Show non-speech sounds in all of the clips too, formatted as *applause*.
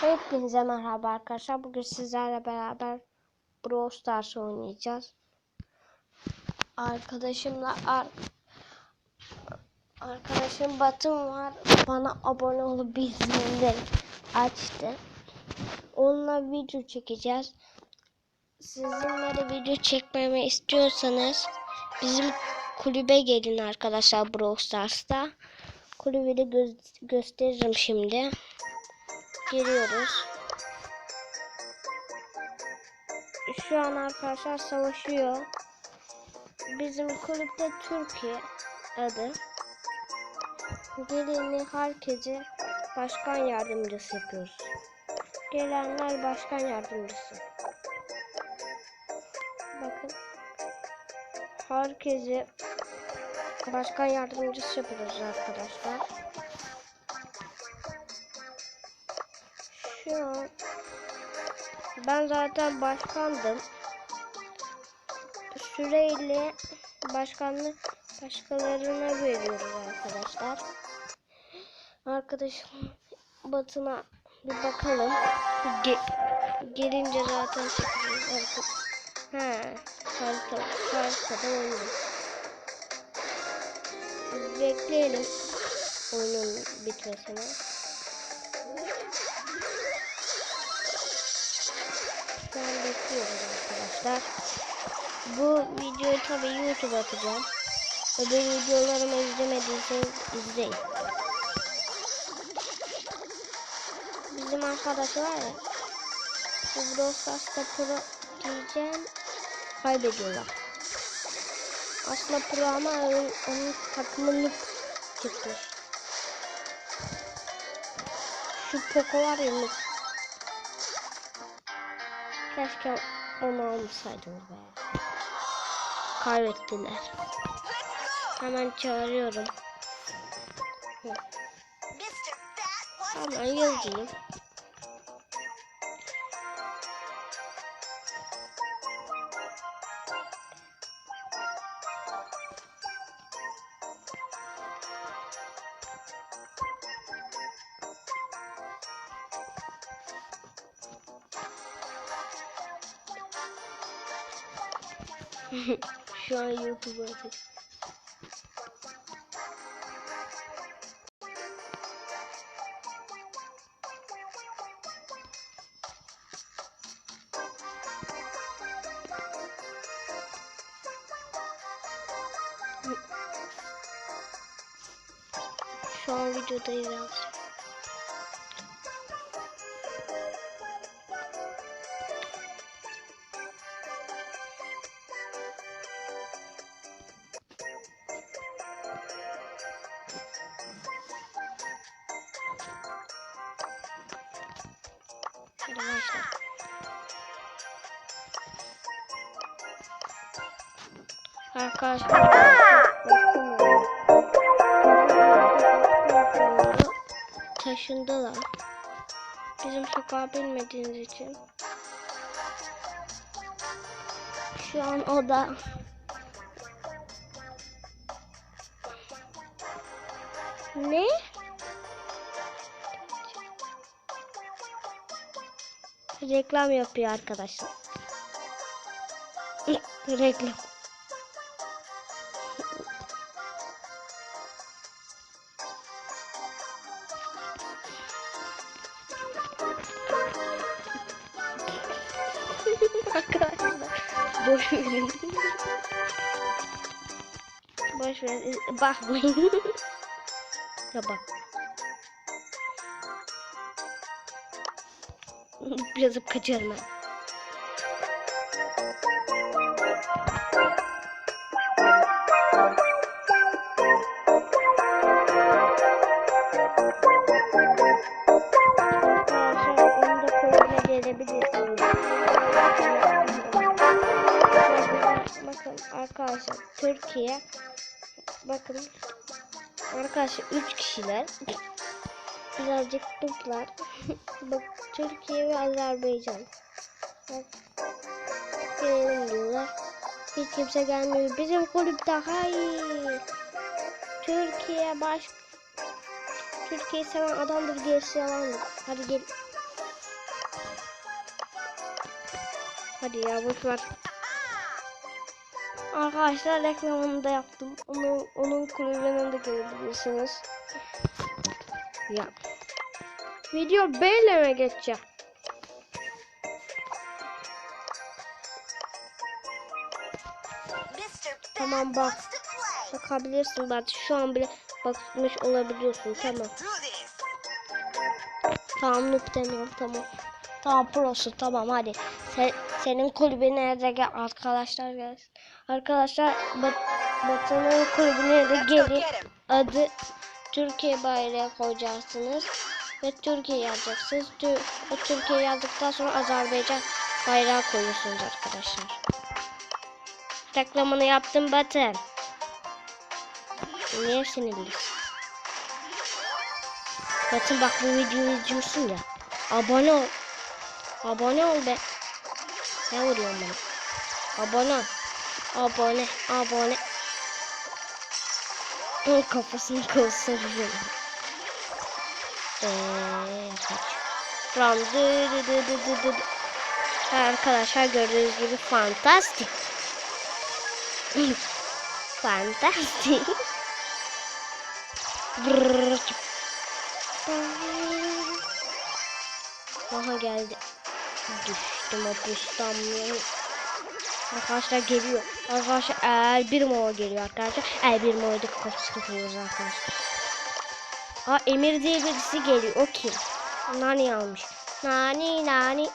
Hepinize merhaba arkadaşlar. Bugün sizlerle beraber Brawl Stars oynayacağız. Arkadaşımla ar arkadaşım Batım var. Bana abone olup bildirimleri açtı. Onunla video çekeceğiz. Sizinle de video çekmemi istiyorsanız bizim kulübe gelin arkadaşlar Brawl Stars'ta. Kulübü de gö- gösteririm şimdi. Giriyoruz. Şu an arkadaşlar savaşıyor. Bizim kulüpte Türkiye adı. Geleni herkesi başkan yardımcısı yapıyoruz. Gelenler başkan yardımcısı. Bakın. Herkesi başkan yardımcısı yapıyoruz arkadaşlar. An ben zaten başkandım. Süreyle başkanlık başkalarına veriyoruz arkadaşlar. Arkadaşım Batına bir bakalım. Ge gelince zaten çekeceğiz. He, harita, haritada oynuyor. Bekleyelim oyunun bitmesini. Bekliyoruz arkadaşlar. Bu videoyu tabii YouTube atacağım. Öbür videolarımı izlemediyseniz izleyin. Bizim arkadaş var ya. Bu Brawl Stars'ta pro diyeceğim. Kaybediyorlar. Aslında pro ama onun, onun takımını çıkmış. Şu Poco var ya. Keşke onu almışsaydım be. Kaybettiler. Hemen çağırıyorum. Hemen yazayım. *laughs* Şu an YouTube'a atayım. Şu an yazdım. Hadi Arkadaşlar taşındılar. Bizim sokağa bilmediğiniz için. Şu an o da Ne? Reklam yapıyor arkadaşlar. Reklam. arkadaşlar boş verin. boş verin. Bakmayın. ya bak. Yazıp kaçarım ben. Bakın arkadaşlar Türkiye bakın arkadaşlar 3 kişiler. Birazcık Türkler *laughs* bak Türkiye ve Azerbaycan. Bak. Gelelim diyorlar. Hiç kimse gelmiyor. Bizim kulüp daha iyi. Türkiye baş... Türkiye seven adamdır gerisi yalandır. Hadi gel. Hadi ya boş ver. Arkadaşlar reklamını da yaptım. Onun, onun kulübünden de görebilirsiniz. Yap. Video böyle mi geçecek? Tamam bak. Bakabilirsin bak şu an bile bakmış olabiliyorsun tamam. Tamam noob demiyorum tamam. Tamam prosu tamam hadi. Sen, senin kulübüne de gel arkadaşlar gelsin. Arkadaşlar Bat Batı'nın kulübüne de gelin. Adı Türkiye bayrağı koyacaksınız. Ve Türkiye yazacaksınız. Tü o Türkiye yazdıktan sonra Azerbaycan bayrağı koyuyorsunuz arkadaşlar. Reklamını yaptım Batı. Niye sinirlisin? Batı bak bu videoyu izliyorsun ya. Abone ol. Abone ol be. Ne vuruyorsun bana? Abone. Abone. Abone. Kafasını kılsın vuruyor. Eee. Ram dı. Arkadaşlar gördüğünüz gibi fantastik. *laughs* fantastik. Aha geldi. Düştüm hapisten. Arkadaşlar geliyor. Arkadaşlar el bir mola geliyor arkadaşlar. El bir mola da kafasını kırıyoruz arkadaşlar. Aa Emir diye birisi geliyor. O kim? Nani almış. Nani nani.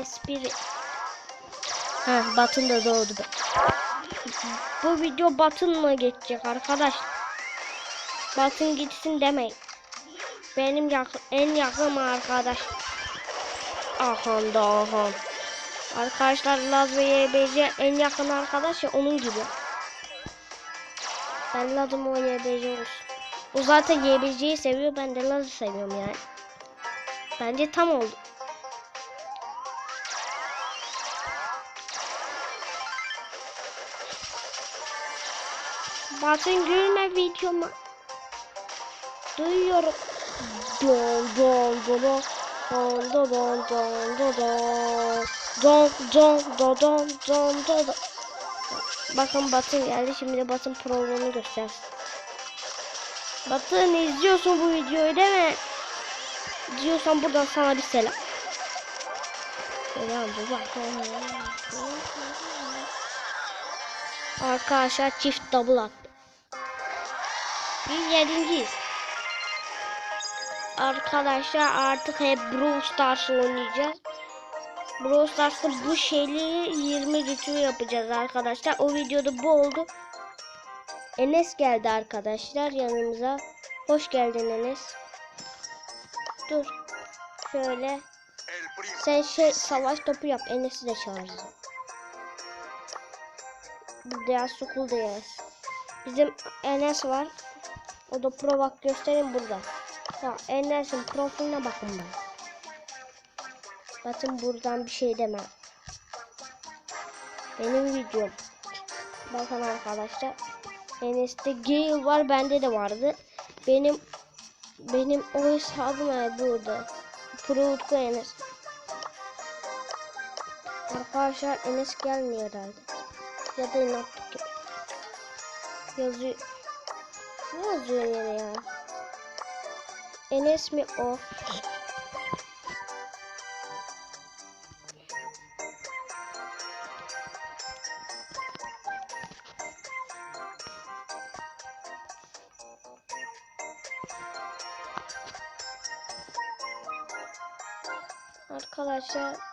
Espri. Ha Batın da doğdu. Bu video Batın'la geçecek arkadaş. Batın gitsin demeyin. Benim yakın, en yakın arkadaş. Ahan da ahan. Arkadaşlar Laz ve YBC en yakın arkadaş ya onun gibi. Ben Laz'ım o YBC olsun. O zaten YBC'yi seviyor ben de Laz'ı seviyorum yani. Bence tam oldu. Batın gülme videomu. Duyuyorum. Don don don don don don don don don don don don don don don Bakın Batın geldi şimdi de Batın programını göstersin. Batın izliyorsun bu videoyu değil mi? İzliyorsan buradan sana bir selam. Selam baba. Arkadaşlar çift double attı. Biz yedinciyiz. Arkadaşlar artık hep Brawl Stars oynayacağız. Brawl Stars'ta bu şeyleri 20 rütü yapacağız arkadaşlar. O videoda bu oldu. Enes geldi arkadaşlar yanımıza. Hoş geldin Enes. Dur. Şöyle. Sen şey savaş topu yap. Enes'i de çağıracağız. Burada School'dayız. Bizim Enes var. O da pro bak göstereyim burada. Ya Enes'in profiline bakın ben. Bakın buradan bir şey demem. Benim videom. Bakın arkadaşlar. Enes'te Gale var. Bende de vardı. Benim benim o hesabım var burada. Pro Utku Enes. Arkadaşlar Enes gelmiyor herhalde. Ya da inattık gibi. Yazıyor. Ne yazıyor yine ya? Enes mi o?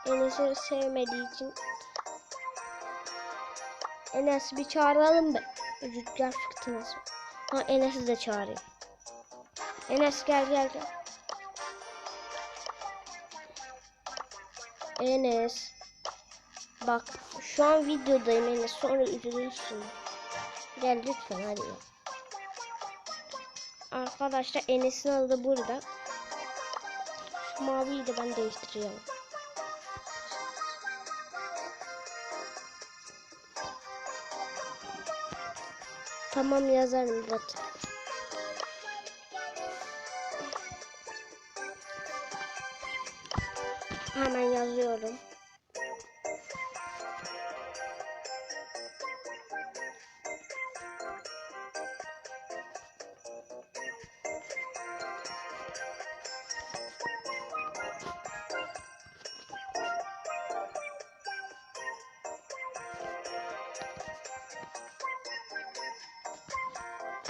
Enes'i sevmediği için Enes'i bir çağıralım be. Rüzgar fırtınası. Ha Enes'i de çağırayım. Enes gel gel gel. Enes. Bak şu an videodayım Enes sonra üzülürsün. Gel lütfen hadi. Arkadaşlar Enes'in adı burada. Şu maviyi de ben değiştireceğim. Tamam yazarım zaten. Hemen yazıyorum.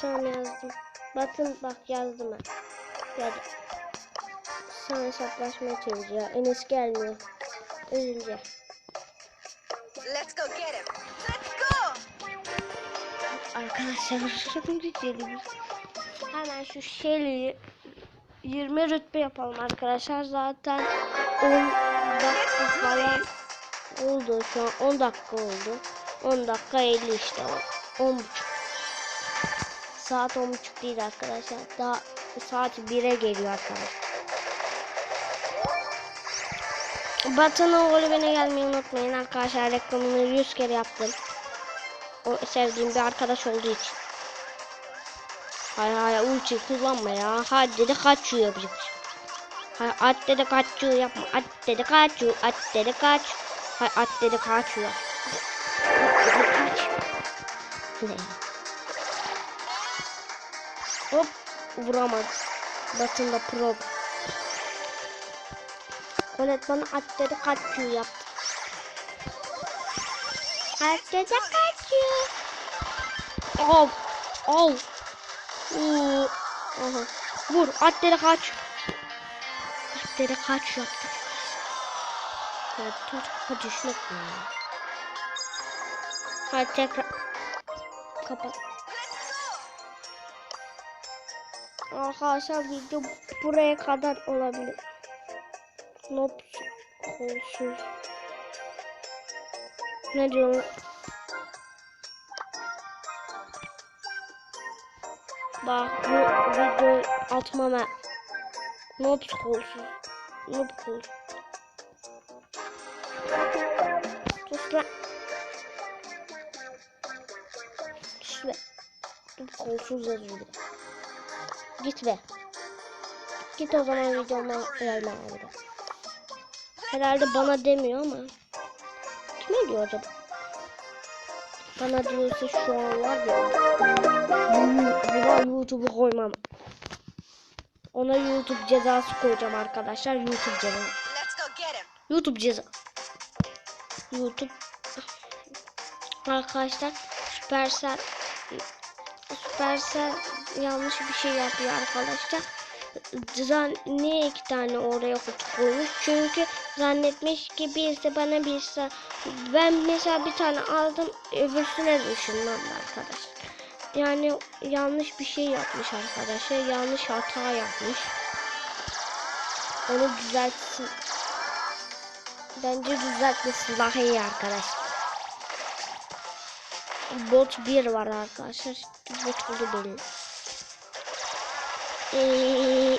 Tamam yazdım. Batın bak yazdım ben. Geldi. Sana hesaplaşmaya çalışıyor. Enes gelmiyor. Ölünce. Let's go get him. Let's go. Arkadaşlar *laughs* güzelimiz. Hemen şu Shelly'yi 20 rütbe yapalım arkadaşlar. Zaten 10 dakika falan oldu şu an 10 dakika oldu. 10 dakika 50 işte o. 10 buçuk. Saat 10 buçuk değil arkadaşlar. Daha saat 1'e geliyor arkadaşlar. Batı'nın golübüne gelmeyi unutmayın arkadaşlar. Reklamını 100 kere yaptım. O sevdiğim bir arkadaş olduğu için. Hay hay ulti kullanma ya. Hadi dedi kaçıyor yapacak. Hay at dedi kaçıyor yapma. At dedi kaçıyor. At dedi kaç. Hay at dedi kaçıyor. Kaç. Vuramadı. Batında pro. Kolet bana at dedi kaçıyor yaptı. At dedi kaçıyor. Av. Av. Oo. Aha. Vur. At dedi kaç. At dedi kaç yaptı. Ya dur. Hadi ya? Hadi tekrar. Kapat. Arkadaşlar video buraya kadar olabilir. Nops kolsuz. Ne diyorum? Bak bu video atmama. Nops kolsuz. Noob kolsuz. Sus lan. Sus kolsuz yazıyor. Git be. Git o zaman videoma abi. Herhalde bana demiyor ama. Kime diyor acaba? Bana diyorsa şu an var ya. Buna YouTube'u koymam. Ona YouTube cezası koyacağım arkadaşlar. YouTube cezası. YouTube ceza. YouTube. Arkadaşlar Supercell Supercell yanlış bir şey yapıyor arkadaşlar. Zan niye iki tane oraya kutu koymuş? Çünkü zannetmiş ki birisi bana birisi ben mesela bir tane aldım öbürsüne ışınlandı arkadaşlar. Yani yanlış bir şey yapmış arkadaşlar. Yanlış hata yapmış. Onu düzeltsin. Bence düzeltmesi daha iyi arkadaşlar. Bot 1 var arkadaşlar. Bot oldu belli. Ee,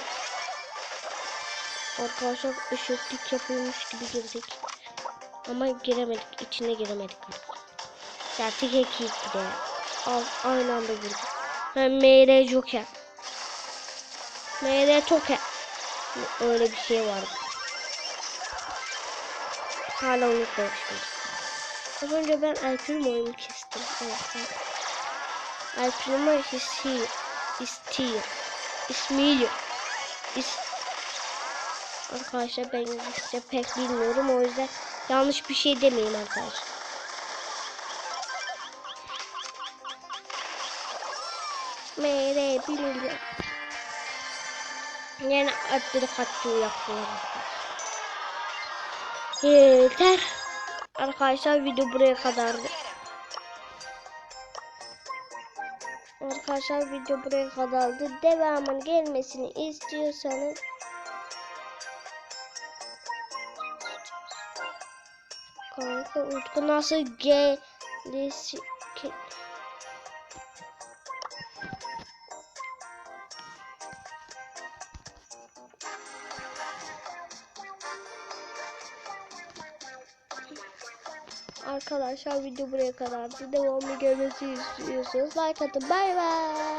arkadaşlar ışıklık yapıyormuş gibi girdik. Ama giremedik. içine giremedik. Tek iki de. Aynı anda girdik. Ha, MR Joker. MR Toker. Öyle bir şey vardı. Hala unutmamışım. Az önce ben El Primo'yu kestim. Evet, evet. El Primo İsmiyle. İs Arkadaşlar ben İngilizce pek bilmiyorum. O yüzden yanlış bir şey demeyeyim arkadaşlar. Mere. Yine adları kaçıyor yaptılar arkadaşlar. Yeter. Arkadaşlar video buraya kadardı. Arkadaşlar video buraya kadardı. Devamın gelmesini istiyorsanız Kanka Utku nasıl gelisi Arkadaşlar video buraya kadardı. Devamlı gelmesi istiyorsanız like atın. Bay bay.